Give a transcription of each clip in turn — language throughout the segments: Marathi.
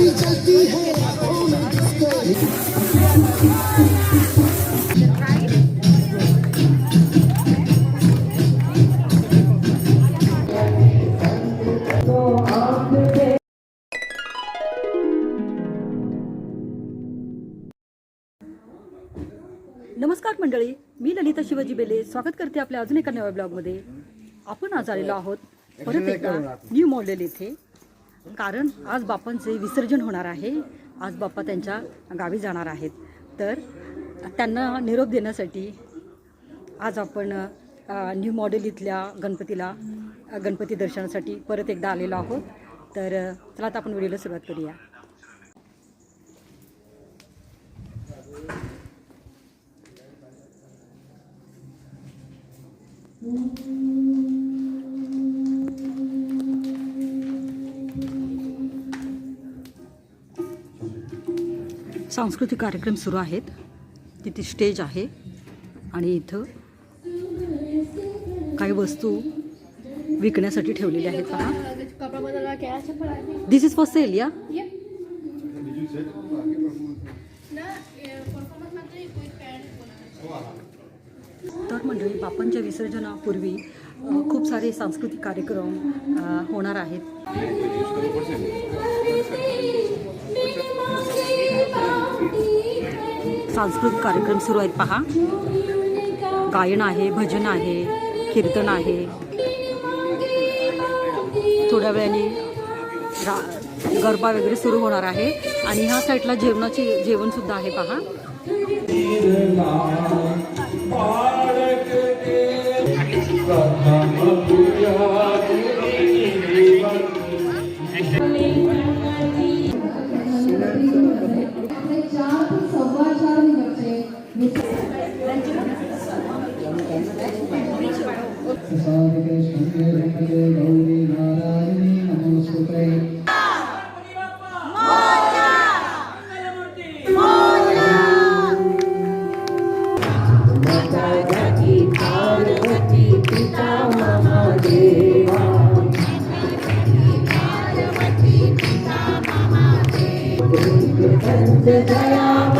ऐसी चलती है। डिस्को नमस्कार मंडळी मी ललिता शिवाजी बेले स्वागत करते आपल्या अजून एका नव्या ब्लॉगमध्ये. आपण आज आलेलो आहोत परत एकदा न्यू मॉडेल येथे. कारण आज बापांचे विसर्जन होणार आहे. आज बाप्पा त्यांच्या गावी जाणार आहेत. तर त्यांना निरोप देण्यासाठी आज आपण न्यू मॉडेल इथल्या गणपतीला गणपती दर्शनासाठी परत एकदा आलेलो आहोत. तर चला आता आपण व्हिडिओला सुरुवात करूया. सांस्कृतिक कार्यक्रम सुरू आहेत. तिथे स्टेज आहे आणि इथं काही वस्तू विकण्यासाठी ठेवलेल्या आहेत पहा दिस इज फॉर सेल या तर मंडळी बापांच्या विसर्जनापूर्वी खूप सारे सांस्कृतिक कार्यक्रम होणार आहेत. सांस्कृतिक कार्यक्रम सुरू आहेत. पहा. गायन आहे भजन आहे कीर्तन आहे. थोड्या वेळाने रा गरबा वगैरे सुरू होणार आहे. आणि ह्या साईडला जेवणाचे जेवणसुद्धा आहे. पहा. गणपती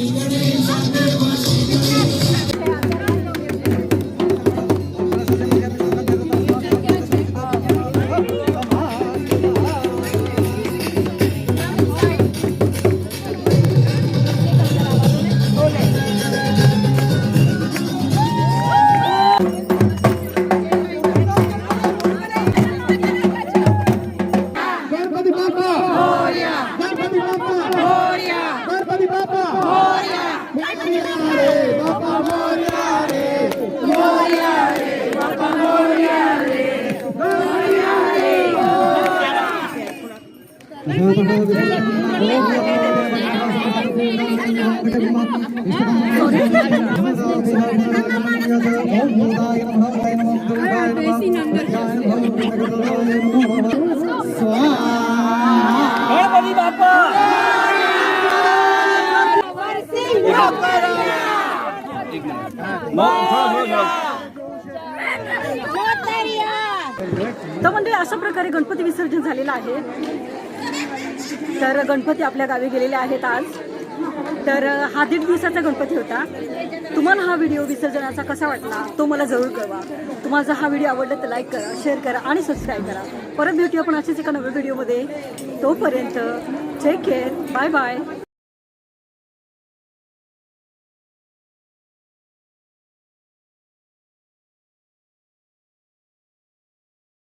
Amen. गणपती बाप्पा तर म्हणजे अशा प्रकारे गणपती विसर्जन झालेलं आहे. तर गणपती आपल्या गावी गेलेले आहेत आज. तर हा दीड दिवसाचा गणपती होता. तुम्हाला हा व्हिडिओ विसर्जनाचा कसा वाटला तो मला जरूर कळवा. तुम्हाला जर हा व्हिडिओ आवडला तर लाईक करा शेअर करा आणि सबस्क्राईब करा. परत भेटू आपण असेच एका नव्या व्हिडिओमध्ये. तोपर्यंत टेक केअर बाय बाय